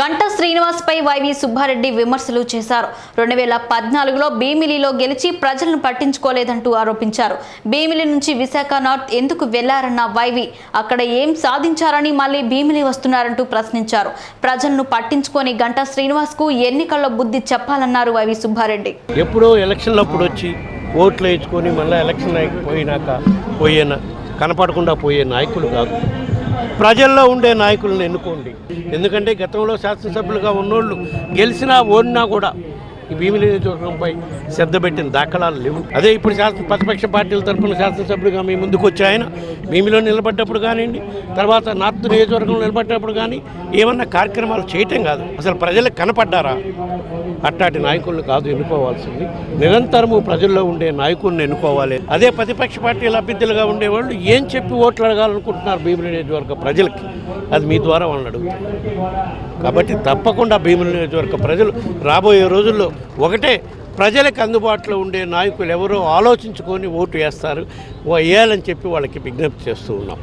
గంటా శ్రీనివాస్ పై వైవి సుబ్బారెడ్డి విమర్శలు చేశారు. రెండు వేల పద్నాలుగులో భీమిలిలో గెలిచి ప్రజలను పట్టించుకోలేదంటూ ఆరోపించారు. భీమిలి నుంచి విశాఖ నార్త్ ఎందుకు వెళ్ళారన్న వైవి అక్కడ ఏం సాధించారని మళ్ళీ భీమిలి వస్తున్నారంటూ ప్రశ్నించారు. ప్రజలను పట్టించుకొని గంటా శ్రీనివాస్కు ఎన్నికల్లో బుద్ధి చెప్పాలన్నారు వైవి సుబ్బారెడ్డి. ఎప్పుడో ఎలక్షన్లప్పుడు వచ్చి ఓట్లు వేయించుకొని మళ్ళీ ఎలక్షన్ అయిపోయినాక పోయే కనపడకుండా పోయే నాయకులు కాదు. ప్రజల్లో ఉండే నాయకులను ఎన్నుకోండి. ఎందుకంటే గతంలో శాసనసభ్యులుగా ఉన్నోళ్ళు గెలిచినా ఓడినా కూడా ఈ భీమిలి నియోజకవర్గంపై శ్రద్ధ పెట్టిన దాఖలాలు లేవు. అదే ఇప్పుడు శాసన ప్రతిపక్ష పార్టీల తరఫున శాసనసభ్యులుగా మీ ముందుకు వచ్చి ఆయన భీమిలో నిలబడ్డప్పుడు కానివ్వండి తర్వాత నార్త్ నియోజకవర్గంలో నిలబడ్డప్పుడు కానీ ఏమన్నా కార్యక్రమాలు చేయటం కాదు. అసలు ప్రజలకు కనపడ్డారా? అట్టాటి నాయకులను కాదు ఎన్నుకోవాల్సింది. నిరంతరము ప్రజల్లో ఉండే నాయకులను ఎన్నుకోవాలి. అదే ప్రతిపక్ష పార్టీల అభ్యర్థులుగా ఉండేవాళ్ళు ఏం చెప్పి ఓట్లు అడగాలనుకుంటున్నారు భీముల నియోజకవర్గ ప్రజలకి? అది మీ ద్వారా వాళ్ళని అడుగుతారు కాబట్టి తప్పకుండా భీముల నియోజకవర్గ ప్రజలు రాబోయే రోజుల్లో ఒకటే ప్రజలకు అందుబాటులో ఉండే నాయకులు ఎవరో ఆలోచించుకొని ఓటు వేస్తారు వేయాలని చెప్పి వాళ్ళకి విజ్ఞప్తి చేస్తూ ఉన్నాం.